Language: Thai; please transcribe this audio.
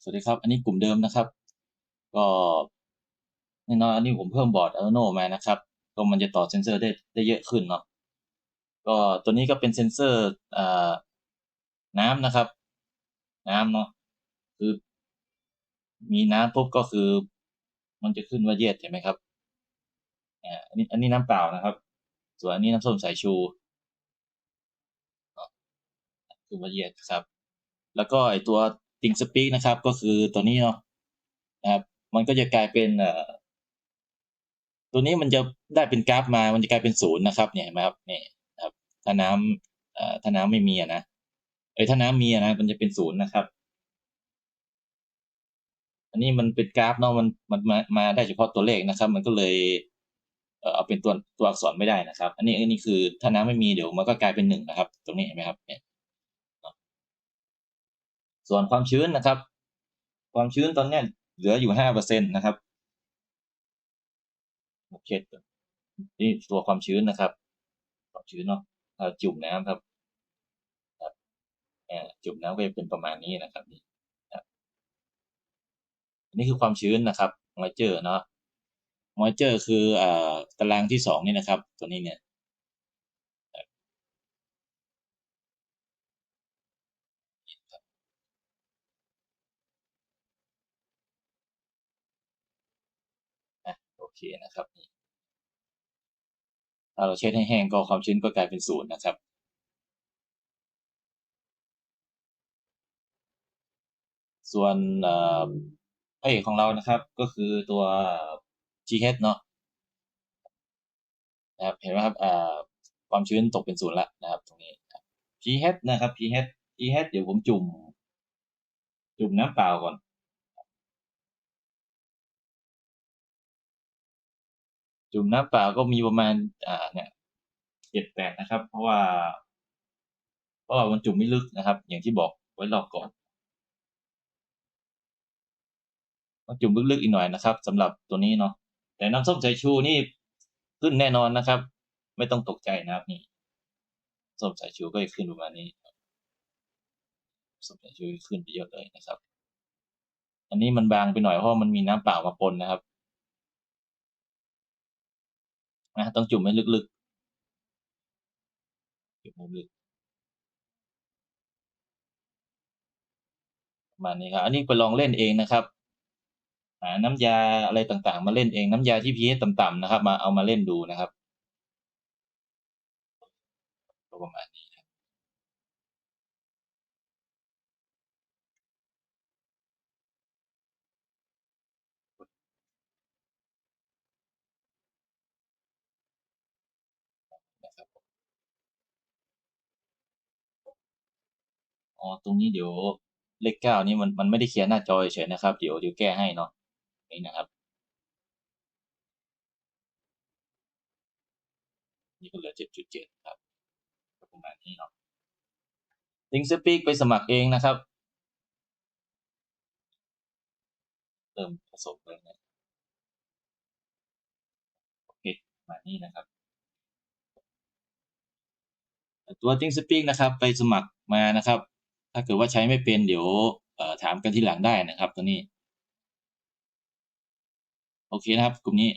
สวัสดีครับ อันนี้กลุ่มเดิมนะครับ ก็แน่นอนอันนี้ผมเพิ่มบอร์ด Arduino มานะครับ ก็มันจะต่อเซนเซอร์ได้ได้เยอะขึ้นเนาะก็ตัวนี้ก็เป็นเซนเซอร์น้ำนะครับ น้ำเนาะคือ มีน้ำปุ๊บก็คือ มันจะขึ้นว่าเย็ดเห็นไหมครับอันนี้อันนี้น้ำเปล่านะครับ ส่วนอันนี้น้ำส้มสายชูคือว่าเย็ดครับ แล้วก็ไอตัว ติงสปีกนะครับ ก็คือตัวนี้เนาะนะครับ มันก็จะกลายเป็นเอ่อตัวนี้มันจะได้เป็นกราฟมา มันจะกลายเป็นศูนย์นะครับเนี่ยเห็นไหมครับเนี่ยครับ ถ้าน้ำเอ่อถ้าน้ำไม่มีนะเอ้ยถ้าน้ำมีนะมันจะเป็นศูนย์นะครับ อันนี้มันเป็นกราฟเนาะมันมันมามาได้เฉพาะตัวเลขนะครับ มันก็เลยเออเอาเป็นตัวตัวอักษรไม่ได้นะครับ อันนี้อันนี้คือถ้าน้ำไม่มีเดี๋ยวมันก็กลายเป็นหนึ่งนะครับ ตรงนี้เห็นไหมครับเนี่ย ส่วนความชื้นนะครับ ความชื้นตอนนี้เหลืออยู่ห้าเปอร์เซ็นตนะครับโอเคนี่ตัวความชื้นนะครับ ความชื้นเนาะถ้าจุ่มน้ำครับครับจุ่มน้ำก็จะเป็นประมาณนี้นะครับนี่ครับอันนี้คือความชื้นนะครับมอยเจอร์เนาะมอยเจอร์คืออ่าตารางที่สองนี่นะครับ ตัวนี้เนี่ยอะโอ เคนะครับถ้าเราเช็ดให้แห้งก็ความชื้นก็กลายเป็นศูนย์นะครับ ส่วนเอ่อพระเอกของเรานะครับ ก็คือตัว GH เนาะนะครับเห็นไหมครับความชื้นตกเป็นศูนย์ละนะครับ ตรงนี้ pH นะครับ pH pH เดี๋ยวผมจุ่ม จุ่มน้ำเปล่าก่อน จุ่มน้ำเปล่าก็มีประมาณอ่าเนี่ยเจ็ดแปดนะครับ เพราะว่า เพราะว่ามันจุ่มไม่ลึกนะครับ อย่างที่บอกไว้รอบก่อนต้องจุ่มลึกๆอีกหน่อยนะครับสำหรับตัวนี้เนาะแต่น้ำส้มสายชูนี่ขึ้นแน่นอนนะครับ ไม่ต้องตกใจนะครับนี่ส้มสายชูก็จะขึ้นประมาณนี้ส้มสายชูขึ้นไปเยอะเลยนะครับ อันนี้มันบางไปหน่อยเพราะมันมีน้ำเปล่ามาปนนะครับ นะต้องจุ่มให้ลึกๆ จุ่มให้ลึกประมาณนี้ครับ อันนี้ไปลองเล่นเองนะครับ หาน้ำยาอะไรต่างๆ มาเล่นเองน้ำยาที่ pH ต่ำๆนะครับ มาเอามาเล่นดูนะครับประมาณนี้ครับนะครับ อ๋อตรงนี้เดี๋ยวเลขเก้านี่มันมันไม่ได้เคลียร์หน้าจอเฉยนะครับ เดี๋ยวเดี๋ยวแก้ให้เนาะนี่นะครับนี่ก็เหลือเจ็ดจุดเจ็ดครับประมาณนี้เนาะลิงสปีกไปสมัครเองนะครับเริ่มผสมเลยนะโอเคประมาณนี้นะครับตัวจิงสปีกนะครับ ไปสมัครมานะครับ ถ้าเกิดว่าใช้ไม่เป็นเดี๋ยวถามกันทีหลังได้นะครับตัวนี้ โอเคนะครับกลุ่มนี้